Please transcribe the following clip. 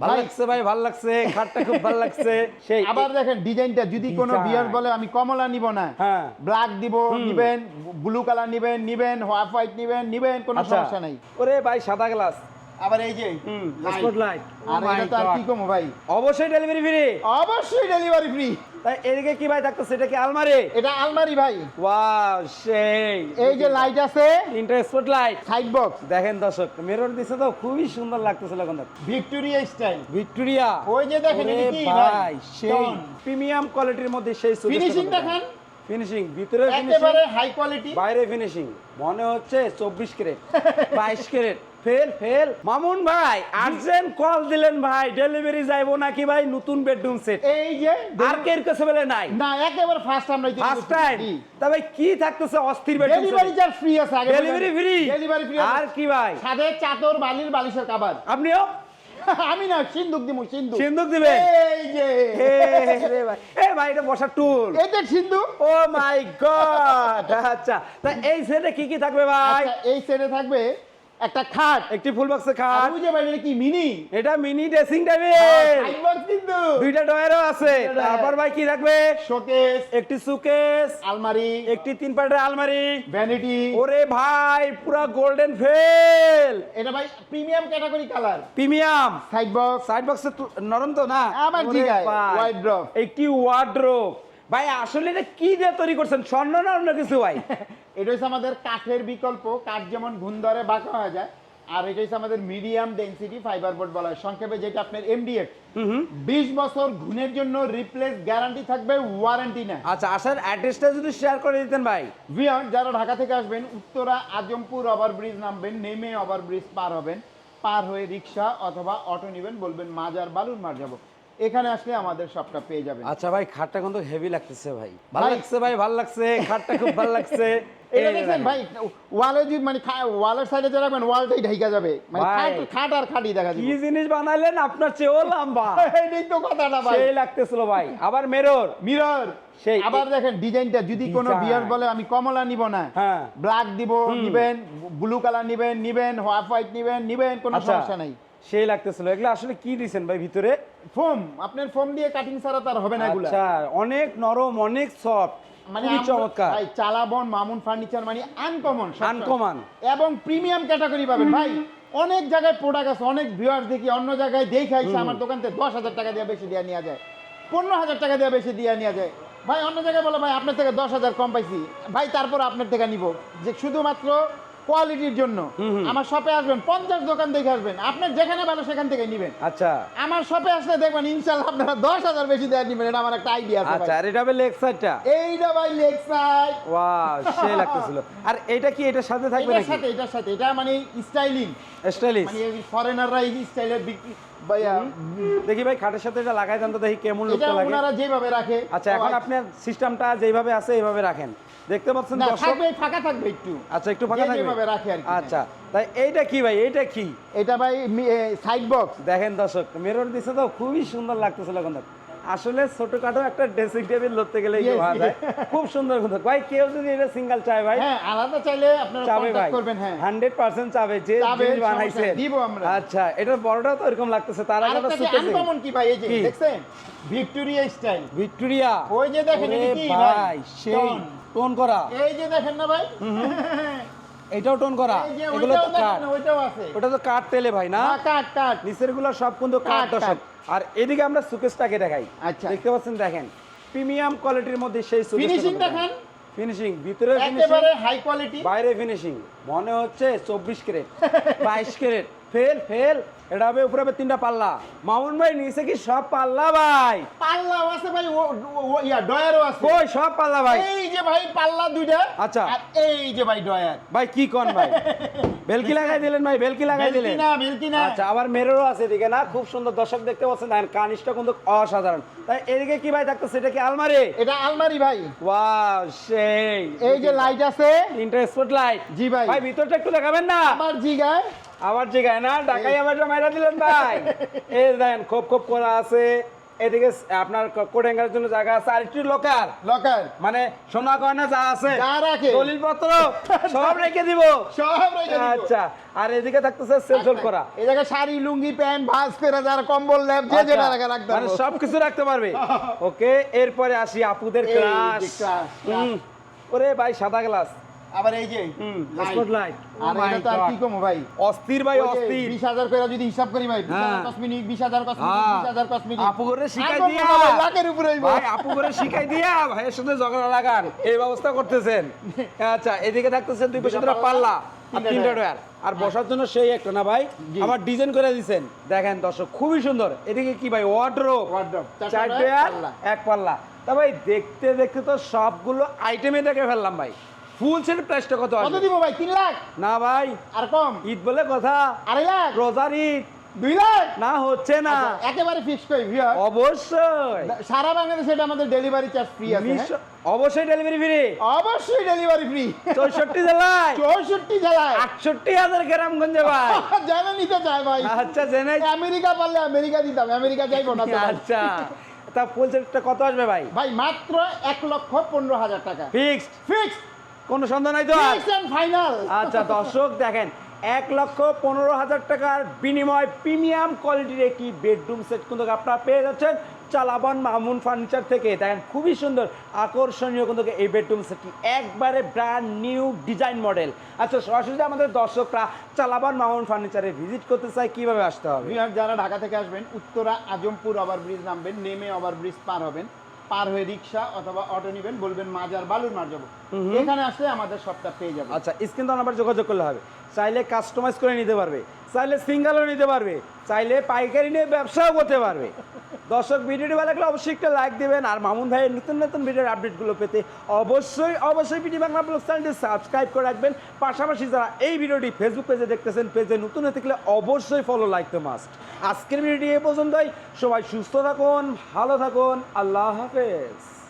ভালো লাগছে ভাই ভালো লাগছে খাটটা খুব ভালো লাগছে। সেই আবার দেখেন ডিজাইনটা যদি কোনো বিয়ার বলে আমি কমলা নিব না। হ্যাঁ। ব্ল্যাক দিব নিবেন ব্লু কালার নিবেন নিবেন হোয়াইট হোয়াইট নিবেন নিবেন কোনো আচ্ছা। সমস্যা নাই। ওরে ভাই সাদা গ্লাস আবার এই যে light। স্পটলাইট আর এটা তো আর কি কমো ভাই? অবশ্যই ডেলিভারি ফ্রি অবশ্যই ডেলিভারি ফ্রি তাই এদিকে কি ভাই থাকতো সেটা কি আলমারি? এটা আলমারি ভাই। ওয়াও সেই। এই যে লাইট আছে তিনটা স্পটলাইট সাইড বক্স দেখেন দর্শক মেরর দিছে তো খুবই সুন্দর লাগতেছিল এখন। ভিক্টোরিয়া স্টাইল ভিক্টোরিয়া ওই যে দেখেন, এটা কি ভাই? সেই প্রিমিয়াম কোয়ালিটির মধ্যে সেই ফিনিশিং দেখেন। ফিনিশিং ভিতরে ফিনিশিং একেবারে হাই কোয়ালিটি বাইরে ফিনিশিং মনে হচ্ছে চব্বিশ ক্যারেট বাইশ ক্যারেট ফেল ফেল। মামুন ভাই আর্জেন্ট কল দিলেন ভাই ডেলিভারি যাইবো নাকি ভাই? নতুন বেডরুম সেট এই যে আর কের কাছে বলে নাই? না একেবারে ফার্স্ট আমরা ফার্স্ট টাইম তবে কি থাকতেছে অস্থির ডেলিভারি বেডরুম চার্জ ফ্রি আছে আগে ডেলিভারি ফ্রি ডেলিভারি ফ্রি আর কি ভাই? সাথে চাদর বালির বালিশের কাবার আপনিও? আমি না সিন্ধুক দিমু সিন্ধু সিন্ধুক দিবেন? এই যে। হে রে ভাই। এ ভাই এটা বসার টুল যে সিন্ধু ও মাই গড আচ্ছা তা এই সেটে কি কি থাকবে ভাই? আচ্ছা, এই সেটে থাকবে একটা খাট। একটি ফুল বক্সে আর খাট। যে ভাই কি মিনি? এটা মিনি ড্রেসিং টেবিল। কিন্তু। দুইটা ডয়ারও আছে। তারপর ভাই কি থাকবে? শোকেস। একটি সুকেস। আলমারি। একটি তিন পাটের আলমারি। ভ্যানিটি ওরে ভাই পুরা গোল্ডেন ফেল এটা ভাই premium category colour premium side box side বক্সে নরম তো না? আবার জিগায়, ভাই, wardrobe। একটি ওয়ার্ড্রোব ভাই আসলে এটা কি দিয়ে তৈরি করছেন? স্বর্ণ না অন্য কিছু ভাই? এটা হচ্ছে আমাদের কাঠের বিকল্প। কাঠ যেমন ঘুণ ধরে বাঁকা হয়ে যায় আর এটা হচ্ছে আমাদের মিডিয়াম ডেনসিটি ফাইবার বোর্ড বলা হয়। সংক্ষেপে যেটা আপনার এমডিএফ বিশ বছর ঘুণের জন্য রিপ্লেস গ্যারান্টি থাকবে ওয়ারেন্টি না আচ্ছা আসার অ্যাড্রেসটা যদি শেয়ার করে দিতেন ভাই। ভিয়ন যারা ঢাকা থেকে আসবেন উত্তরা আজমপুর ওভার ব্রিজ নামবেন নেমে ওভার ব্রিজ পার হবেন। পার হয়ে রিক্সা অথবা অটো নেবেন বলবেন মাজার বালুর মার যাব। এখানে আসলে আমাদের সবটা পেয়ে যাবেন। আচ্ছা ভাই খাটটা কিন্তু হেভি লাগতেছে ভাই। ভালো লাগছে ভাই ভালো লাগছে খাটটা খুব ভালো লাগছে। এটা দেখেন। ভাই ওয়ালে যদি মানে ওয়ালের সাইডে যে রাখবেন ওয়ালটাই ঢাইকা যাবে। মানে খাট- খাট আর খাটি দেখা যাবে। কি জিনিস বানাইলেন? আপনার চেয়েও লম্বা। এইটাই তো কথাটা ভাই। সেই লাগতেছিল ভাই। আবার মেরর মিরর সেই। আবার দেখেন ডিজাইনটা যদি কোনো বিয়ার বলে আমি কমলা নিব না। হ্যাঁ। ব্ল্যাক দিব নিবেন ব্লু কালার নিবেন নিবেন হোয়াইট হোয়াইট নিবেন নিবেন কোনো আচ্ছা। সমস্যা নাই। সেই লাগতেছিল। এগুলো আসলে কি দিছেন ভাই ভিতরে? ফোম। আপনার ফোম দিয়ে কাটিং ছাড়া তার হবে না এগুলা। আচ্ছা অনেক নরম অনেক সফট মানে চমৎকার। ভাই চালাবন মামুন ফার্নিচার মানে আনকমন আনকমন এবং প্রিমিয়াম ক্যাটাগরি পাবেন। ভাই অনেক জায়গায় প্রোডাক্ট আছে অনেক দেখি অন্য জায়গায় আমার দশ হাজার টাকা দিয়ে বেশি দিয়ে নেওয়া যায়। পনেরো হাজার টাকা দিয়ে বেশি দিয়ে নেওয়া যায়। ভাই অন্য জায়গায় বলে ভাই আপনার থেকে দশ হাজার কম পাইছি। ভাই তারপর আপনার থেকে নিব। যে শুধুমাত্র কোয়ালিটির জন্য। আমার শপে আসবেন পঞ্চাশ দোকান দেখে আসবেন। আপনার যেখানে ভালো সেখান থেকে নিবেন। আচ্ছা। আমার শপে আসলে দেখবেন ইনশাল্লাহ আপনারা দশ হাজার বেশি দেওয়া নিবেন এটা আমার একটা আইডিয়া আছে আচ্ছা আর এটা হবে লেগ সাইডটা এইটা ভাই লেগ সাইড ওয়াও সেই লাগতেছিল। আর এটা কি এটার সাথে থাকবে এটার সাথে এটার সাথে। এটা মানে স্টাইলিং স্টাইলিশ মানে ফরেনাররা এই স্টাইলের বিক্রি ভাইয়া দেখি ভাই খাটের সাথে এটা লাগাই দেন তো দেখি কেমন এটা লুকটা লাগে। ওনারা যেভাবে রাখে আচ্ছা এখন আপনার সিস্টেমটা যেভাবে আছে এইভাবে রাখেন। দেখতে পাচ্ছেন থাকবে ফাঁকা থাকবে একটু। আচ্ছা একটু ফাঁকা থাকবে। রাখে আর আচ্ছা তাই এইটা কি ভাই? এইটা কি? এটা ভাই সাইড বক্স দেখেন দর্শক মেরর দিছে তো খুবই সুন্দর লাগতেছিল এখন। আসলে ছোটখাটো একটা ড্রেসিং টেবিল ধরতে গেলে. খুব সুন্দর কিন্তু ভাই কেউ যদি এটা সিঙ্গেল চায় ভাই হ্যাঁ আলাদা চাইলে আপনারা চাবে ভাই। কন্টাক্ট করবেন হ্যাঁ। হান্ড্রেড পার্সেন্ট চাবে যে জিনিস বানাইছে। দিব আমরা। আচ্ছা এটার বড়টা তো এরকম লাগতেছে তার আগে কি আনকমন কি ভাই এই যে দেখছেন? ভিক্টোরিয়া স্টাইল ভিক্টোরিয়া ওই যে দেখেন, এটা কি ভাই? সেই। টোন করা। এই যে দেখেন না ভাই? এটাও টোন করা। এগুলো তো আছে। ওটা তো কাঠ তেলে ভাই না? হ্যাঁ, কাট কাট নিচেরগুলো সব কিন্তু কাঠ, দর্শক। আর এদিকে আমরা সুকেসটাকে দেখাই। আচ্ছা। দেখতে পাচ্ছেন দেখেন। প্রিমিয়াম কোয়ালিটির মধ্যে সেই ফিনিশিং দেখেন। ফিনিশিং ভিতরে ফিনিশিং একেবারে হাই কোয়ালিটি বাইরে ফিনিশিং মনে হচ্ছে চব্বিশ ক্যারেট বাইশ ক্যারেট ফেল ফেল। এটা হবে উপরে হবে তিনটা পাল্লা। মামুন ভাই নিচে কি সব পাল্লা ভাই? পাল্লাও আছে ভাই ও- ইয়া ডয়ারও আছে। কই সব পাল্লা ভাই? এই যে ভাই পাল্লা দুইটা। আচ্ছা। আর এই যে ভাই ডয়ার ভাই কি কোন ভাই? বেলকি লাগাই দিলেন ভাই বেলকি লাগাই দিলেন। বেলকিনা বেলকিনা আচ্ছা আবার মেরোরও আছে এদিকে না? খুব সুন্দর দর্শক দেখতে পাচ্ছেন দেখেন কানিসটা কিন্তু অসাধারণ। তাই এদিকে কি ভাই থাকতো সেটা কি আলমারি? এটা আলমারি ভাই। ওয়াও সেই। এই যে লাইট আছে। তিনটা স্পট লাইট জি ভাই। ভাই ভিতরটা একটু দেখাবেন না? আবার জিগায় আবার জিগায় না ঢাকাই আবার মাইরা দিলেন ভাই। এই দেখেন খোপ খোপ করা আছে। এদিকে আপনার কোটেঙ্গার জন্য জায়গা আছে। আর একটু লোকাল লকার মানে সোনা গয়না যা আছে যা রাখে। সব রেখে দিব। সব রেখে দিব। আচ্ছা আর এদিকে থাকতেছে সেলসল করা। এই জায়গায় শাড়ি লুঙ্গি প্যান্ট পেরা যারা কম্বল যে যেটা রাখা রাখতে মানে। সব কিছু রাখতে পারবে। ওকে এরপরে আসি আপুদের ক্লাস ওরে ভাই সাদা গ্লাস আবার এই যে স্পট লাইট আর এটা তো আর কি কমো ভাই? অস্থির ভাই অস্থির। বিশ হাজার করে যদি হিসাব করি ভাই হাজার হ্যাঁ। কসমিনিক কসমিনিক হ্যাঁ। কসমিনিক আপু করে শিখাই দিয়া। লাখের উপরে ভাই আপু করে শিখাই দিয়া। ভাইয়ের সাথে ঝগড়া লাগান। এই ব্যবস্থা করতেছেন। আচ্ছা এদিকে থাকতেছে দুই পাশে পাল্লা আর তিনটা ডয়ার। আর বসার জন্য সেই একটা না ভাই আমার ডিজাইন করে দিছেন। দেখেন দর্শক খুবই সুন্দর। এদিকে কি ভাই চার ডয়ার এক পাল্লা। তা ভাই দেখতে দেখতে তো সবগুলো আইটেমে দেখে ফেললাম ভাই। ফুল সেট প্রাইসটা কত কত দিব ভাই? তিন লাখ? না ভাই। আর কম? ঈদ বলে কথা। আড়াই লাখ? রোজার ঈদ। দুই লাখ? না হচ্ছে না। আচ্ছা, একেবারে ফিক্স করি ভিউয়ার অবশ্যই। সারা বাংলাদেশে এটা আমাদের ডেলিভারি চার্জ ফ্রি আছে হ্যাঁ? অবশ্যই ডেলিভারি ফ্রি অবশ্যই ডেলিভারি ফ্রি চৌষট্টি জেলায়। চৌষট্টি জেলায়। আটষট্টি হাজার গ্রামগঞ্জে ভাই। জানা নিতে চায় ভাই। আচ্ছা জেনে আমেরিকা পারলে আমেরিকা দিতাম আমেরিকা যাইবো না আচ্ছা। তা ফুল সেটটা কত আসবে ভাই? ভাই মাত্র এক লক্ষ পনেরো হাজার টাকা। ফিক্সড ফিক্স কোনো সন্দেহ নাই তো ফাইনাল আচ্ছা দর্শক দেখেন এক লক্ষ পনেরো হাজার টাকার বিনিময় প্রিমিয়াম কোয়ালিটির একটি বেডরুম সেট কিন্তু আপনারা পেয়ে যাচ্ছেন চালাবান মামুন ফার্নিচার থেকে। দেখেন খুবই সুন্দর আকর্ষণীয় কিন্তু এই বেডরুম সেটটি। একবারে ব্র্যান্ড নিউ ডিজাইন মডেল আচ্ছা সরাসরি আমাদের দর্শকরা চালাবান মামুন ফার্নিচারে ভিজিট করতে চায় কীভাবে আসতে হবে? যারা ঢাকা থেকে আসবেন উত্তরা আজমপুর ওভারব্রিজ নামবেন নেমে ওভারব্রিজ পার হবেন। পার হয়ে রিক্সা অথবা অটো নেবেন বলবেন মাজার বালুর মার যাব। এখানে আসলে আমাদের সবটা পেয়ে যাবে। আচ্ছা স্ক্রিন তো নাম্বার যোগাযোগ করলে হবে। চাইলে কাস্টমাইজ করে নিতে পারবে চাইলে সিঙ্গেলও নিতে পারবে চাইলে পাইকারি নিয়ে ব্যবসাও করতে পারবে। দর্শক, ভিডিওটি ভালো লাগলে অবশ্যই একটা লাইক দেবেন। আর মামুন ভাইয়ের নতুন নতুন ভিডিওর আপডেটগুলো পেতে অবশ্যই অবশ্যই পিটি বাংলা ব্লগ চ্যানেলটি সাবস্ক্রাইব করে রাখবেন। পাশাপাশি যারা এই ভিডিওটি ফেসবুক পেজে দেখতেছেন পেজে নতুন হয়ে থাকলে অবশ্যই ফলো লাইক তো মাস্ট আজকের ভিডিওটি এ পর্যন্তই। সবাই সুস্থ থাকুন, ভালো থাকুন। আল্লাহ হাফেজ।